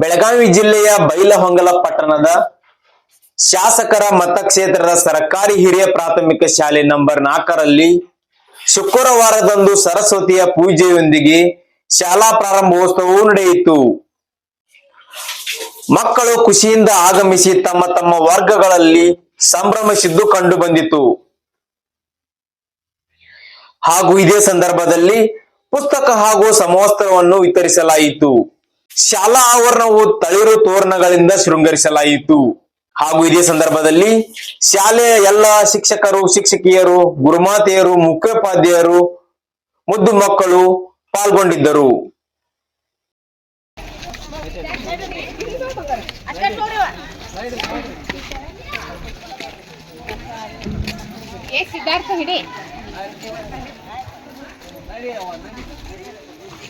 ಬೆಳಗಾವಿ ಜಿಲ್ಲೆಯ ಬೈಲಹೊಂಗಲ ಪಟ್ಟಣದ ಶಾಸಕರ ಮತಕ್ಷೇತ್ರದ ಸರ್ಕಾರಿ ಹಿರಿಯ ಪ್ರಾಥಮಿಕ ಶಾಲೆ ನಂಬರ್ ನಾಲ್ಕರಲ್ಲಿ ಶುಕ್ರವಾರದಂದು ಸರಸ್ವತಿಯ ಪೂಜೆಯೊಂದಿಗೆ ಶಾಲಾ ಪ್ರಾರಂಭೋತ್ಸವವು ನಡೆಯಿತು. ಮಕ್ಕಳು ಖುಷಿಯಿಂದ ಆಗಮಿಸಿ ತಮ್ಮ ತಮ್ಮ ವರ್ಗಗಳಲ್ಲಿ ಸಂಭ್ರಮಿಸಿದ್ದು ಕಂಡು ಬಂದಿತು ಹಾಗೂ ಇದೇ ಸಂದರ್ಭದಲ್ಲಿ ಪುಸ್ತಕ ಹಾಗೂ ಸಮವಸ್ತ್ರವನ್ನು ವಿತರಿಸಲಾಯಿತು. ಶಾಲಾ ಆವರಣವು ತಳಿರು ತೋರಣಗಳಿಂದ ಶೃಂಗರಿಸಲಾಯಿತು. ಹಾಗೂ ಇದೇ ಸಂದರ್ಭದಲ್ಲಿ ಶಾಲೆಯ ಎಲ್ಲ ಶಿಕ್ಷಕರು, ಶಿಕ್ಷಕಿಯರು, ಗುರುಮಾತೆಯರು, ಮುಖ್ಯೋಪಾಧ್ಯಾಯರು, ಮುದ್ದು ಮಕ್ಕಳು ಪಾಲ್ಗೊಂಡಿದ್ದರು. ಸಿದ್ಧಾರ್ಥ, ಹಿಡಿ.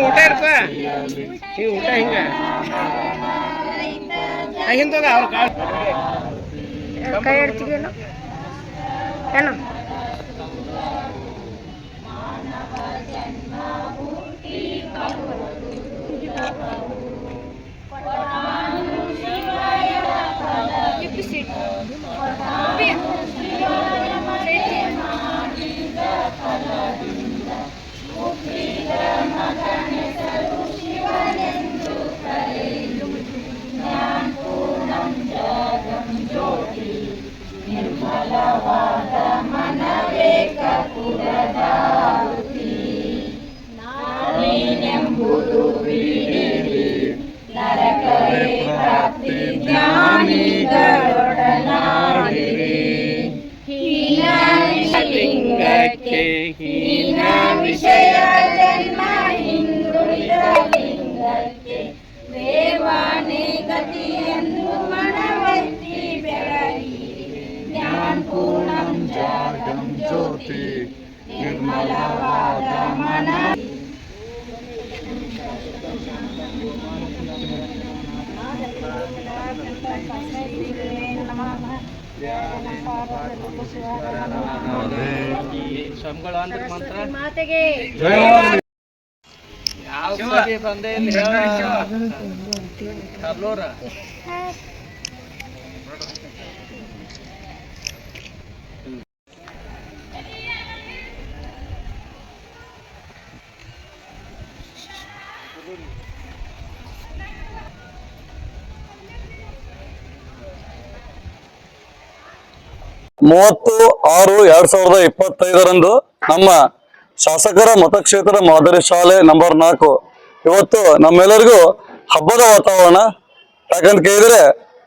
ಊಟ ಇರಪ್ಪ ಈ ಊಟ ಹಿಂಗ? ಹಿಂದೋಗ ಅವ್ರ ಕಾಳು ಕೈ ಎಡ್ತಿಗೇನು ಏನು ಲಿಂಗಕ್ಕೆ ಜ್ಯೋತಿ ನಿರ್ಮಲವಾದ ಮನ. ಮಾತೆಗೆ ಯಾವ ಬಂದೆ ಮೂವತ್ತು ಆರು ಎರಡ್ ಸಾವಿರದ ಇಪ್ಪತ್ತೈದರಂದು ನಮ್ಮ ಶಾಸಕರ ಮತಕ್ಷೇತ್ರ ಮಾದರಿ ಶಾಲೆ ನಂಬರ್ ನಾಲ್ಕು. ಇವತ್ತು ನಮ್ಮೆಲ್ಲರಿಗೂ ಹಬ್ಬದ ವಾತಾವರಣ ಯಾಕಂತ ಕೇಳಿದ್ರೆ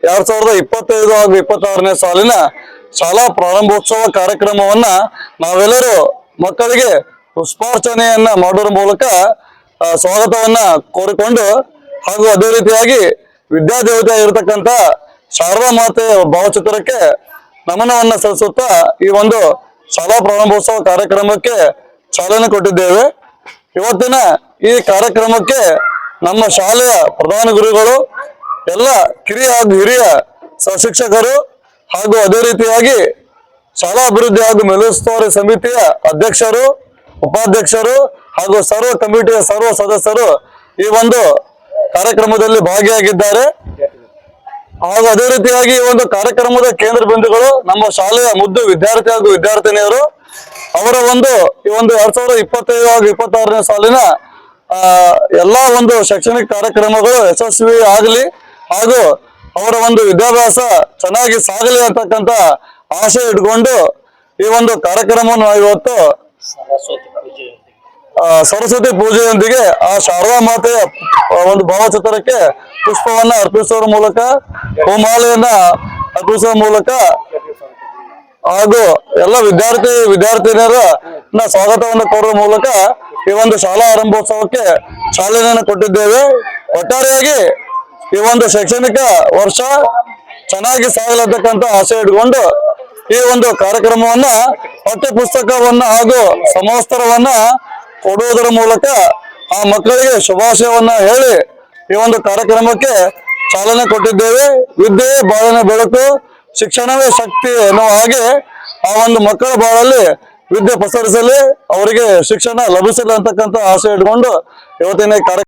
ಎರಡ್ ಸಾವಿರದ ಇಪ್ಪತ್ತೈದು ಹಾಗೂ ಇಪ್ಪತ್ತಾರನೇ ಸಾಲಿನ ಶಾಲಾ ಪ್ರಾರಂಭೋತ್ಸವ ಕಾರ್ಯಕ್ರಮವನ್ನ ನಾವೆಲ್ಲರೂ ಮಕ್ಕಳಿಗೆ ಪುಷ್ಪಾರ್ಚನೆಯನ್ನ ಮಾಡುವ ಮೂಲಕ ಸ್ವಾಗತವನ್ನ ಕೋರಿಕೊಂಡು ಹಾಗೂ ಅದೇ ರೀತಿಯಾಗಿ ವಿದ್ಯಾದೇವತೆ ಇರತಕ್ಕಂತ ಶಾರದಾ ಮಾತೆಯ ಭಾವಚಿತ್ರಕ್ಕೆ ನಮನವನ್ನ ಸಲ್ಲಿಸುತ್ತಾ ಈ ಒಂದು ಶಾಲಾ ಪ್ರಾರಂಭೋತ್ಸವ ಕಾರ್ಯಕ್ರಮಕ್ಕೆ ಚಾಲನೆ ಕೊಟ್ಟಿದ್ದೇವೆ. ಇವತ್ತಿನ ಈ ಕಾರ್ಯಕ್ರಮಕ್ಕೆ ನಮ್ಮ ಶಾಲೆಯ ಪ್ರಧಾನ ಗುರುಗಳು, ಎಲ್ಲ ಕಿರಿಯ ಹಾಗೂ ಹಿರಿಯ ಸಶಿಕ್ಷಕರು ಹಾಗೂ ಅದೇ ರೀತಿಯಾಗಿ ಶಾಲಾ ಅಭಿವೃದ್ಧಿ ಹಾಗೂ ಮೇಲುಸ್ತುವಾರಿ ಸಮಿತಿಯ ಅಧ್ಯಕ್ಷರು, ಉಪಾಧ್ಯಕ್ಷರು ಹಾಗೂ ಸರ್ವ ಕಮಿಟಿಯ ಸರ್ವ ಸದಸ್ಯರು ಈ ಒಂದು ಕಾರ್ಯಕ್ರಮದಲ್ಲಿ ಭಾಗಿಯಾಗಿದ್ದಾರೆ. ಹಾಗೂ ಅದೇ ರೀತಿಯಾಗಿ ಈ ಒಂದು ಕಾರ್ಯಕ್ರಮದ ಕೇಂದ್ರ ಬಿಂದುಗಳು ನಮ್ಮ ಶಾಲೆಯ ಮುದ್ದು ವಿದ್ಯಾರ್ಥಿ ಹಾಗೂ ವಿದ್ಯಾರ್ಥಿನಿಯರು ಅವರ ಒಂದು ಈ ಒಂದು ಎರಡ್ ಸಾವಿರದ ಇಪ್ಪತ್ತೈದು ಹಾಗೂ ಇಪ್ಪತ್ತಾರನೇ ಸಾಲಿನ ಎಲ್ಲಾ ಒಂದು ಶೈಕ್ಷಣಿಕ ಕಾರ್ಯಕ್ರಮಗಳು ಯಶಸ್ವಿ ಆಗಲಿ ಹಾಗೂ ಅವರ ಒಂದು ವಿದ್ಯಾಭ್ಯಾಸ ಚೆನ್ನಾಗಿ ಸಾಗಲಿ ಅಂತಕ್ಕಂತ ಆಶೆ ಇಟ್ಕೊಂಡು ಈ ಒಂದು ಕಾರ್ಯಕ್ರಮವನ್ನು ಇವತ್ತು ಸರಸ್ವತಿ ಪೂಜೆಯೊಂದಿಗೆ ಆ ಶಾರದಾ ಮಾತೆಯ ಒಂದು ಭಾವಚಿತ್ರಕ್ಕೆ ಪುಷ್ಪವನ್ನ ಅರ್ಪಿಸುವ ಮೂಲಕ, ಹೂಮಾಲೆಯನ್ನ ಅರ್ಪಿಸುವ ಮೂಲಕ ಹಾಗೂ ಎಲ್ಲ ವಿದ್ಯಾರ್ಥಿ ವಿದ್ಯಾರ್ಥಿನಿಯರ ಸ್ವಾಗತವನ್ನು ಕೋರುವ ಮೂಲಕ ಈ ಒಂದು ಶಾಲಾ ಆರಂಭೋತ್ಸವಕ್ಕೆ ಚಾಲನೆಯನ್ನು ಕೊಟ್ಟಿದ್ದೇವೆ. ಒಟ್ಟಾರೆಯಾಗಿ ಈ ಒಂದು ಶೈಕ್ಷಣಿಕ ವರ್ಷ ಚೆನ್ನಾಗಿ ಸಾಗಲತಕ್ಕಂತ ಆಸೆ ಇಟ್ಕೊಂಡು ಈ ಒಂದು ಕಾರ್ಯಕ್ರಮವನ್ನ ಪಠ್ಯ ಪುಸ್ತಕವನ್ನ ಹಾಗೂ ಸಮವಸ್ತ್ರವನ್ನ ಕೊಡುವುದರ ಮೂಲಕ ಆ ಮಕ್ಕಳಿಗೆ ಶುಭಾಶಯವನ್ನ ಹೇಳಿ ಈ ಒಂದು ಕಾರ್ಯಕ್ರಮಕ್ಕೆ ಚಾಲನೆ ಕೊಟ್ಟಿದ್ದೇವೆ. ವಿದ್ಯೆ ಬಾಳಿನ ಬೆಳಕು, ಶಿಕ್ಷಣವೇ ಶಕ್ತಿ ಎನ್ನುವ ಹಾಗೆ ಆ ಒಂದು ಮಕ್ಕಳ ಬಾಳಲ್ಲಿ ವಿದ್ಯೆ ಪಸರಿಸಲಿ, ಅವರಿಗೆ ಶಿಕ್ಷಣ ಲಭಿಸಲಿ ಅಂತಕ್ಕಂಥ ಆಸೆ ಇಟ್ಕೊಂಡು ಇವತ್ತಿನ ಕಾರ್ಯಕ್ರಮ